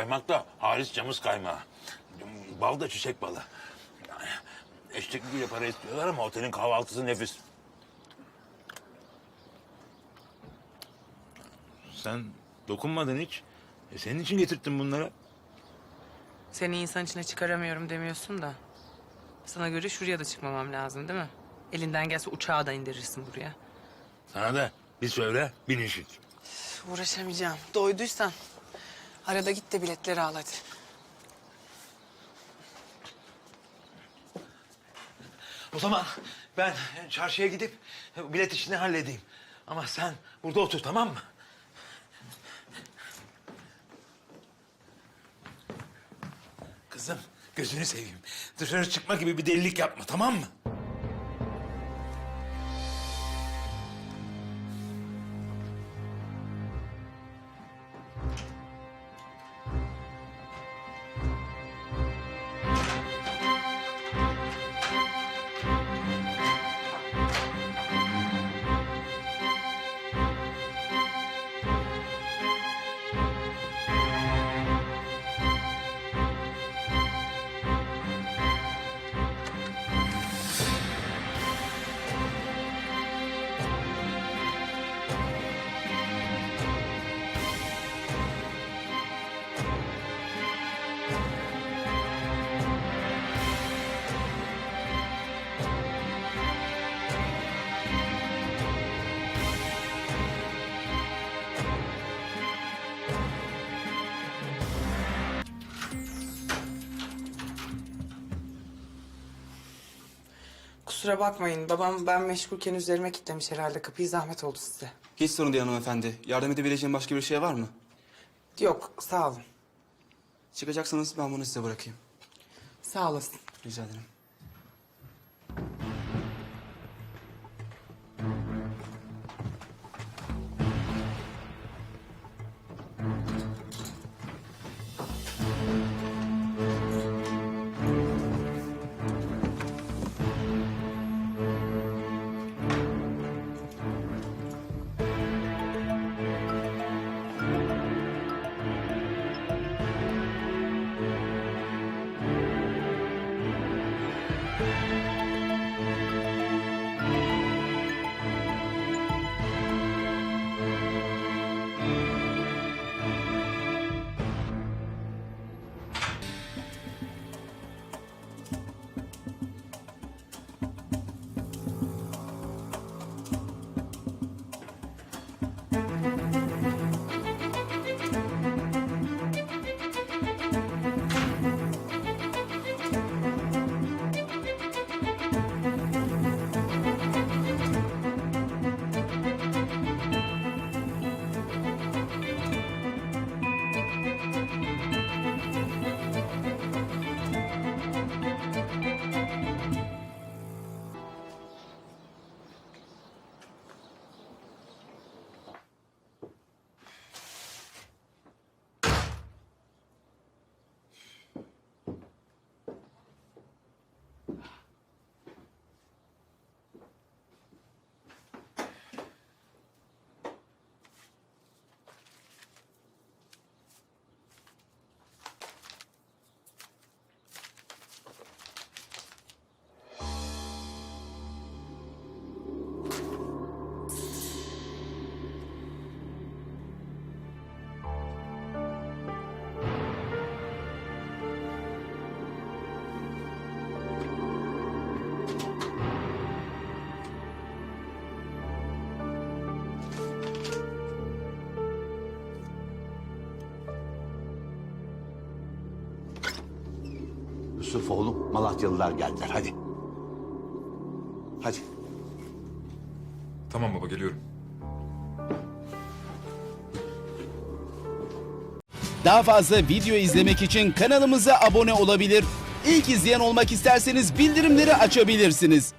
Kaymak da halis camız kaymağı. Bal da çiçek balı. Eşlikliyle para istiyorlar ama otelin kahvaltısı nefis. Sen dokunmadın hiç. E senin için getirttim bunları. Seni insan içine çıkaramıyorum demiyorsun da. Sana göre şuraya da çıkmamam lazım değil mi? Elinden gelse uçağı da indirirsin buraya. Sana da bir söyle, bin işit. Uğraşamayacağım. Doyduysan arada git de biletleri al hadi. O zaman ben çarşıya gidip bilet işini halledeyim. Ama sen burada otur tamam mı? Kızım gözünü seveyim. Dışarı çıkma gibi bir delilik yapma tamam mı? Kusura bakmayın. Babam ben meşgulken üzerime kilitlemiş herhalde. Kapıyı zahmet oldu size. Hiç sorun değil hanımefendi. Yardım edebileceğim başka bir şey var mı? Yok sağ olun. Çıkacaksanız ben bunu size bırakayım. Sağ olasın. Rica ederim. Yusuf oğlum Malatyalılar geldiler hadi. Hadi. Tamam baba geliyorum. Daha fazla video izlemek için kanalımıza abone olabilir. İlk izleyen olmak isterseniz bildirimleri açabilirsiniz.